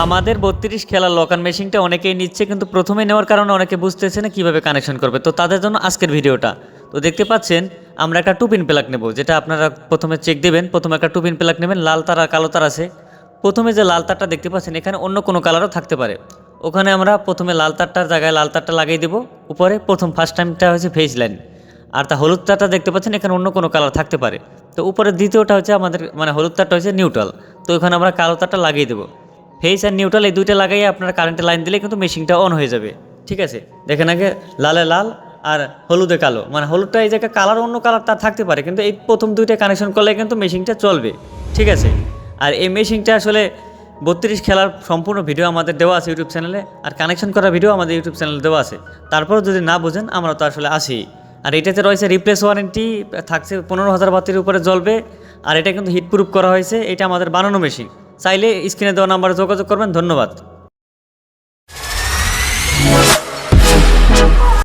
আমাদের বত্রিশ খেলার লকান মেশিনটা অনেকেই নিচ্ছে, কিন্তু প্রথমে নেওয়ার কারণে অনেকে বুঝতেছে না কীভাবে কানেকশন করবে। তো তাদের জন্য আজকের ভিডিওটা। তো দেখতে পাচ্ছেন, আমরা একটা টুপিন প্লাগ নেব, যেটা আপনারা প্রথমে চেক দেবেন। প্রথমে একটা টুপিন প্লাগ নেবেন, লাল তার আর কালো তার আছে। প্রথমে যে লাল তারটা দেখতে পাচ্ছেন, এখানে অন্য কোনো কালারও থাকতে পারে। ওখানে আমরা প্রথমে লাল তারটার জায়গায় লাল তারটা লাগিয়ে দেবো। উপরে প্রথম ফার্স্ট টাইমটা হচ্ছে ফেস লাইন আর তা হলুদ তারটা দেখতে পাচ্ছেন, এখানে অন্য কোনো কালার থাকতে পারে। তো উপরে দ্বিতীয়টা হচ্ছে আমাদের মানে হলুদ তারটা হচ্ছে নিউট্রাল তো ওখানে আমরা কালো তারটা লাগিয়ে দেবো। ফেস আর নিউট্রাল এই দুইটা লাগাই আপনার কারেন্টের লাইন দিলে কিন্তু মেশিনটা অন হয়ে যাবে। ঠিক আছে? দেখেন আগে লালে লাল আর হলুদে কালো। মানে হলুদটা এই জায়গায় কালার অন্য কালার তার থাকতে পারে, কিন্তু এই প্রথম দুইটা কানেকশন করলে কিন্তু মেশিনটা চলবে। ঠিক আছে? আর এই মেশিনটা আসলে বত্রিশ খেলার সম্পূর্ণ ভিডিও আমাদের দেওয়া আছে ইউটিউব চ্যানেলে আর কানেকশন করা ভিডিও আমাদের ইউটিউব চ্যানেলে দেওয়া আছে। তারপরও যদি না বোঝেন, আমরা তো আসলে আসি। আর এটাতে রয়েছে রিপ্লেস ওয়ারেন্টি থাকছে পনেরো হাজার বাতির উপরে জ্বলবে, আর এটা কিন্তু হিট প্রুফ করা হয়েছে, এটা আমাদের বানানো মেশিন চাইলে স্ক্রিনে দেওয়া নাম্বারে যোগাযোগ করবেন। ধন্যবাদ।